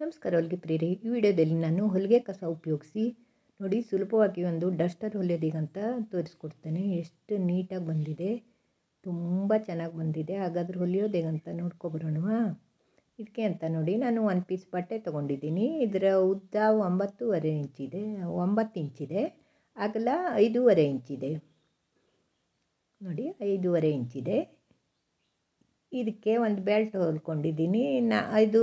ನಮಸ್ಕಾರ ಹೊಲಿಗೆ ಪ್ರಿಯರೇ, ಈ ವಿಡಿಯೋದಲ್ಲಿ ನಾನು ಹೊಲಿಗೆ ಕಸ ಉಪಯೋಗಿಸಿ ನೋಡಿ ಸುಲಭವಾಗಿ ಒಂದು ಡಸ್ಟರ್ ಹೊಲಿಯೋದಿಗಂತ ತೋರಿಸ್ಕೊಡ್ತೇನೆ. ಎಷ್ಟು ನೀಟಾಗಿ ಬಂದಿದೆ, ತುಂಬ ಚೆನ್ನಾಗಿ ಬಂದಿದೆ. ಹಾಗಾದ್ರೆ ಹೊಲಿಯೋದೇಗಂತ ನೋಡ್ಕೊಬರೋಣವಾ. ಇದಕ್ಕೆ ಅಂತ ನೋಡಿ ನಾನು ಒನ್ ಪೀಸ್ ಬಟ್ಟೆ ತೊಗೊಂಡಿದ್ದೀನಿ. ಇದರ ಉದ್ದ ಒಂಬತ್ತೂವರೆ ಇಂಚಿದೆ ಒಂಬತ್ತು ಇಂಚಿದೆ ಅಗಲ ಐದೂವರೆ ಇಂಚಿದೆ ನೋಡಿ ಐದೂವರೆ ಇಂಚಿದೆ ಇದಕ್ಕೆ ಒಂದು ಬೆಲ್ಟ್ ಹೊಲ್ಕೊಂಡಿದ್ದೀನಿ. ನಾ, ಇದು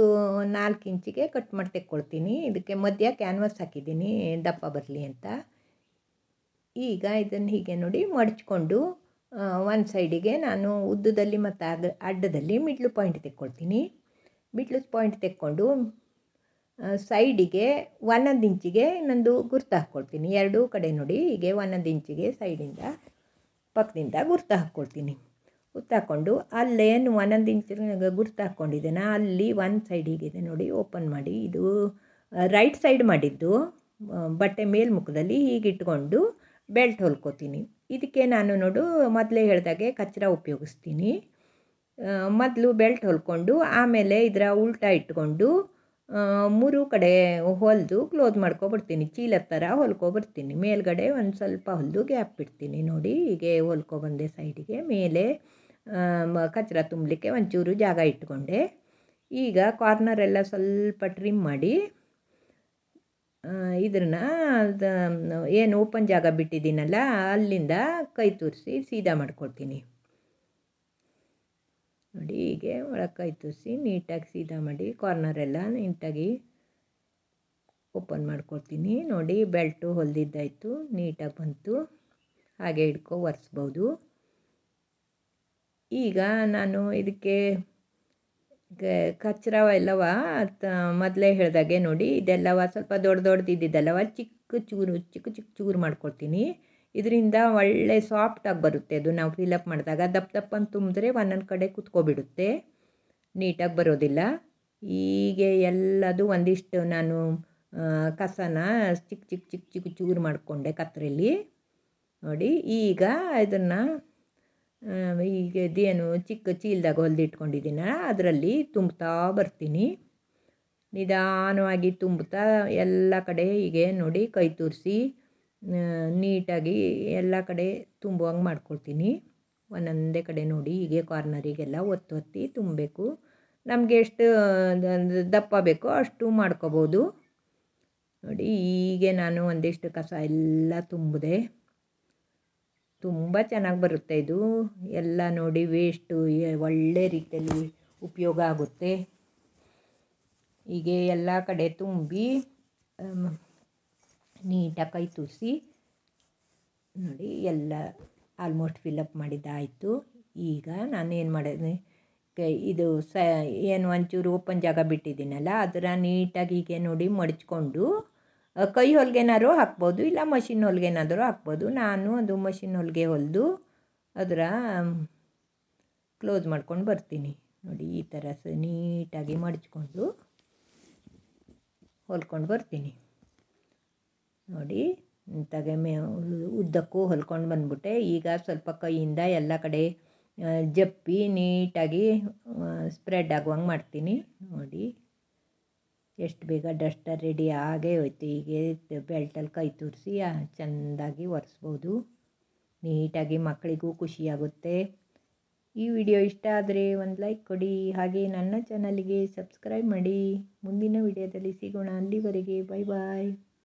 ನಾಲ್ಕು ಇಂಚಿಗೆ ಕಟ್ ಮಾಡಿ ತೆಕ್ಕೊಳ್ತೀನಿ. ಇದಕ್ಕೆ ಮಧ್ಯ ಕ್ಯಾನ್ವಾಸ್ ಹಾಕಿದ್ದೀನಿ. ದಪ್ಪ ಬರಲಿ ಅಂತ. ಈಗ ಇದನ್ನು ಹೀಗೆ ನೋಡಿ ಮಡಚ್ಕೊಂಡು ಒಂದು ಸೈಡಿಗೆ ನಾನು ಉದ್ದದಲ್ಲಿ ಮತ್ತು ಅಗ, ಅಡ್ಡದಲ್ಲಿ ಮಿಡ್ಲು ಪಾಯಿಂಟ್ ತೆಕ್ಕೊಳ್ತೀನಿ. ಮಿಡ್ಲು ಪಾಯಿಂಟ್ ತೆಕ್ಕೊಂಡು ಸೈಡಿಗೆ ಒಂದೊಂದು ಇಂಚಿಗೆ ನಂದು ಗುರ್ತು ಹಾಕ್ಕೊಳ್ತೀನಿ ಎರಡೂ ಕಡೆ ನೋಡಿ, ಹೀಗೆ ಒಂದೊಂದು ಇಂಚಿಗೆ ಸೈಡಿಂದ ಪಕ್ಕದಿಂದ ಗುರ್ತು ಹಾಕ್ಕೊಳ್ತೀನಿ ಗುರ್ತಾಕೊಂಡು ಅಲ್ಲೇನು ಒಂದೊಂದು ಇಂಚಿನ ಗುರ್ತು ಹಾಕ್ಕೊಂಡಿದ್ದೇನೆ ಅಲ್ಲಿ ಒಂದು ಹೀಗಿದೆ ನೋಡಿ ಓಪನ್ ಮಾಡಿ. ಇದು ರೈಟ್ ಸೈಡ್ ಮಾಡಿದ್ದು ಬಟ್ಟೆ ಮೇಲ್ಮುಖದಲ್ಲಿ ಹೀಗೆ ಇಟ್ಕೊಂಡು ಬೆಲ್ಟ್ ಹೊಲ್ಕೋತೀನಿ. ಇದಕ್ಕೆ ನಾನು ನೋಡು, ಮೊದಲೇ ಹೇಳಿದಾಗೆ ಕಚ್ಚರ ಉಪಯೋಗಿಸ್ತೀನಿ. ಮೊದಲು ಬೆಲ್ಟ್ ಹೊಲ್ಕೊಂಡು, ಆಮೇಲೆ ಇದರ ಉಲ್ಟಾ ಇಟ್ಕೊಂಡು ಮೂರು ಕಡೆ ಹೊಲಿದು ಕ್ಲೋಸ್ ಮಾಡ್ಕೊಬಿಡ್ತೀನಿ. ಚೀಲದ ಥರ ಹೊಲ್ಕೊಬಿಡ್ತೀನಿ. ಮೇಲ್ಗಡೆ ಒಂದು ಸ್ವಲ್ಪ ಹೊಲಿದು ಗ್ಯಾಪ್ ಬಿಡ್ತೀನಿ ನೋಡಿ, ಹೀಗೆ ಹೊಲ್ಕೊಬಂದೆ ಸೈಡಿಗೆ ಮೇಲೆ ಕಚ್ರ ತುಂಬಲಿಕ್ಕೆ ಒಂಚೂರು ಜಾಗ ಇಟ್ಕೊಂಡೆ ಈಗ ಕಾರ್ನರೆಲ್ಲ ಸ್ವಲ್ಪ ಟ್ರಿಮ್ ಮಾಡಿ ಇದನ್ನ ಏನು ಓಪನ್ ಜಾಗ ಬಿಟ್ಟಿದ್ದೀನಲ್ಲ ಅಲ್ಲಿಂದ ಕೈ ತೂರಿಸಿ ಸೀದಾ ಮಾಡ್ಕೊಳ್ತೀನಿ. ನೋಡಿ, ಹೀಗೆ ಒಳಗೆ ಕೈ ತೂರಿಸಿ ನೀಟಾಗಿ ಸೀದಾ ಮಾಡಿ ಕಾರ್ನರೆಲ್ಲ ನೀಟಾಗಿ ಓಪನ್ ಮಾಡ್ಕೊಳ್ತೀನಿ. ನೋಡಿ, ಬೆಲ್ಟು ಹೊಲಿದಿದ್ದಾಯಿತು, ನೀಟಾಗಿ ಬಂತು. ಹಾಗೆ ಹಿಡ್ಕೊ ಒರೆಸ್ಬೋದು. ಈಗ ನಾನು ಇದಕ್ಕೆ ಕಚ್ರವ ಎಲ್ಲವ ಮೊದಲೇ ಹೇಳಿದಾಗೆ ನೋಡಿ, ಇದೆಲ್ಲವ ಸ್ವಲ್ಪ ದೊಡ್ಡ ದೊಡ್ಡದು ಇದ್ದಿದ್ದೆಲ್ಲವ ಚಿಕ್ಕ ಚೂರು, ಚಿಕ್ಕ ಚಿಕ್ಕ ಚೂರು ಮಾಡ್ಕೊಳ್ತೀನಿ. ಇದರಿಂದ ಒಳ್ಳೆ ಸಾಫ್ಟಾಗಿ ಬರುತ್ತೆ ಅದು. ನಾವು ಫಿಲಪ್ ಮಾಡಿದಾಗ ದಪ್ಪ ದಪ್ಪಂತ ತುಂಬಿದ್ರೆ ಒಂದೊಂದು ಕಡೆ ಕುತ್ಕೊಬಿಡುತ್ತೆ. ನೀಟಾಗಿ ಬರೋದಿಲ್ಲ. ಹೀಗೆ ಎಲ್ಲದು ಒಂದಿಷ್ಟು ನಾನು ಕಸನ ಚಿಕ್ಕ ಚಿಕ್ಕ ಚಿಕ್ಕ ಚಿಕ್ಕ ಚೂರು ಮಾಡಿಕೊಂಡೆ ಕತ್ತರಲ್ಲಿ ನೋಡಿ ಈಗ ಇದನ್ನು ಈಗ ಇದೇನು ಚಿಕ್ಕ ಚೀಲದಾಗ ಹೊಲ್ದಿಟ್ಕೊಂಡಿದ್ದೀನ, ಅದರಲ್ಲಿ ತುಂಬ್ತಾ ಬರ್ತೀನಿ. ನಿಧಾನವಾಗಿ ತುಂಬುತ್ತಾ ಎಲ್ಲ ಕಡೆ ಹೀಗೆ ನೋಡಿ ಕೈ ತೂರಿಸಿ ನೀಟಾಗಿ ಎಲ್ಲ ಕಡೆ ತುಂಬುವಂಗೆ ಮಾಡ್ಕೊಳ್ತೀನಿ. ಒಂದೊಂದೇ ಕಡೆ ನೋಡಿ ಹೀಗೆ ಕಾರ್ನರಿಗೆಲ್ಲ ಒತ್ತು ಒತ್ತಿ ತುಂಬಬೇಕು. ನಮಗೆ ಎಷ್ಟು ದಪ್ಪ ಬೇಕೋ ಅಷ್ಟು ಮಾಡ್ಕೋಬೋದು. ನೋಡಿ ಹೀಗೆ ನಾನು ಒಂದಿಷ್ಟು ಕಸ ಎಲ್ಲ ತುಂಬಿದೆ. ತುಂಬ ಚೆನ್ನಾಗಿ ಬರುತ್ತೆ ಇದು. ಎಲ್ಲ ನೋಡಿ ವೇಸ್ಟು ಒಳ್ಳೆ ರೀತಿಯಲ್ಲಿ ಉಪಯೋಗ ಆಗುತ್ತೆ. ಹೀಗೆ ಎಲ್ಲ ಕಡೆ ತುಂಬಿ ನೀಟಾಗಿ ಕೈ ತೂರಿಸಿ, ನೋಡಿ ಎಲ್ಲ ಆಲ್ಮೋಸ್ಟ್ ಫಿಲಪ್ ಮಾಡಿದ್ದಾಯಿತು. ಈಗ ನಾನೇನು ಮಾಡಿದೆ ಇದು ಸ, ಏನು ಒಂಚೂರು ಓಪನ್ ಜಾಗ ಬಿಟ್ಟಿದ್ದೀನಲ್ಲ, ಅದರ ನೀಟಾಗಿ ಹೀಗೆ ನೋಡಿ ಮಡಚ್ಕೊಂಡು ಕೈ ಹೊಲಿಗೆನಾದ್ರು ಹಾಕ್ಬೋದು, ಇಲ್ಲ ಮಷಿನ್ ಹೊಲಿಗೆನಾದರೂ ಹಾಕ್ಬೋದು. ನಾನು ಅದು ಮಷಿನ್ ಹೊಲಿಗೆ ಹೊಲಿದು ಅದರ ಕ್ಲೋಸ್ ಮಾಡ್ಕೊಂಡು ಬರ್ತೀನಿ. ನೋಡಿ, ಈ ಥರ ಸ, ನೀಟಾಗಿ ಮಡಚ್ಕೊಂಡು ಹೊಲ್ಕೊಂಡು ಬರ್ತೀನಿ. ನೋಡಿ ಇಂಥಾಗೆ ಮೇ, ಉದ್ದಕ್ಕೂ ಹೊಲ್ಕೊಂಡು ಬಂದ್ಬಿಟ್ಟೆ. ಈಗ ಸ್ವಲ್ಪ ಕೈಯಿಂದ ಎಲ್ಲ ಕಡೆ ಜಪ್ಪಿ ನೀಟಾಗಿ ಸ್ಪ್ರೆಡ್ ಆಗುವಂಗೆ ಮಾಡ್ತೀನಿ. ನೋಡಿ. ಎಷ್ಟು ಬೇಗ ಡಸ್ಟರ್ ರೆಡಿ ಆಗೇ ಹೋಯ್ತು. ಹೀಗೆ ಬೆಲ್ಟಲ್ಲಿ ಕೈ ತೂರಿಸಿ ಚೆಂದಾಗಿ ಒರೆಸ್ಬೋದು. ನೀಟಾಗಿ ಮಕ್ಕಳಿಗೂ ಖುಷಿಯಾಗುತ್ತೆ. ಈ ವಿಡಿಯೋ ಇಷ್ಟ ಆದರೆ ಒಂದು ಲೈಕ್ ಕೊಡಿ. ಹಾಗೆ ನನ್ನ ಚಾನಲಿಗೆ ಸಬ್ಸ್ಕ್ರೈಬ್ ಮಾಡಿ. ಮುಂದಿನ ವಿಡಿಯೋದಲ್ಲಿ ಸಿಗೋಣ. ಅಲ್ಲಿವರೆಗೆ ಬೈ ಬಾಯ್